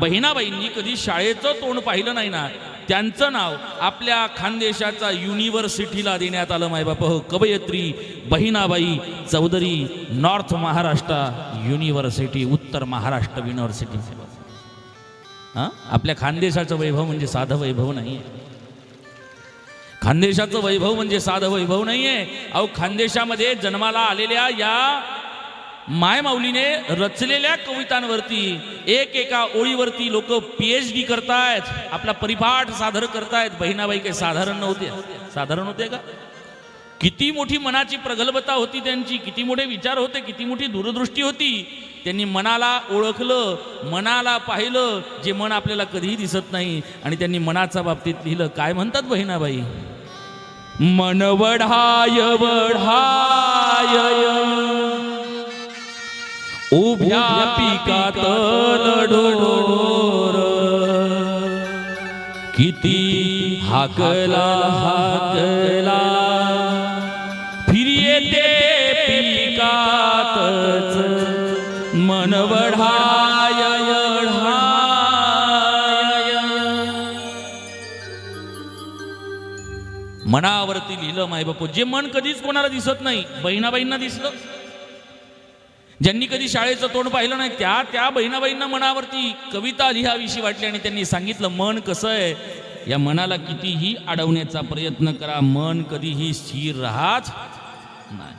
बहिणाबाईंनी कधी शाळेचं तोंड पाहिलं नाही ना त्यांचं नाव आपल्या खानदेशाचा युनिव्हर्सिटीला देण्यात आलं माय बाप. हो कवयित्री बहिणाबाई चौधरी नॉर्थ महाराष्ट्र युनिव्हर्सिटी उत्तर महाराष्ट्र युनिव्हर्सिटी हां? आपल्या खानदेशाचं वैभव म्हणजे साधं वैभव नाही आहे खानदेशाचं वैभव म्हणजे साधं वैभव नाही आहे अहो खानदेशामध्ये जन्माला आलेल्या या मायमाऊलीने रचलेल्या कवितांवरती एक एका ओळीवरती लोक पीएच डी करतायत आपला परिपाठ सादर करतायत. बहिणाबाई काही साधारण नव्हते. साधारण होते का? किती मोठी मनाची प्रगल्भता होती त्यांची किती मोठे विचार होते किती मोठी दूरदृष्टी होती. त्यांनी मनाला ओळखलं मनाला पाहिलं जे मन आपल्याला कधीही दिसत नाही. आणि त्यांनी मनाच्या बाबतीत लिहिलं काय म्हणतात बहिणाबाई? मन वढाय वढाय उभ्या पिकात लढोर किती हाकला हाकला. फिर येते पिकातच. मनवढा मनावरती लिहिलं माय बापू जे मन कधीच कोणाला दिसत नाही बहिणाबाईंना दिसलं. ज्यांनी कधी शाळेचं तोंड पाहिलं नाही त्या त्या बहिणाबाईंना मनावरती कविता लिहावीशी वाटली आणि त्यांनी सांगितलं मन कसं आहे? या मनाला कितीही अडवण्याचा प्रयत्न करा मन कधीही स्थिर राहत नाही.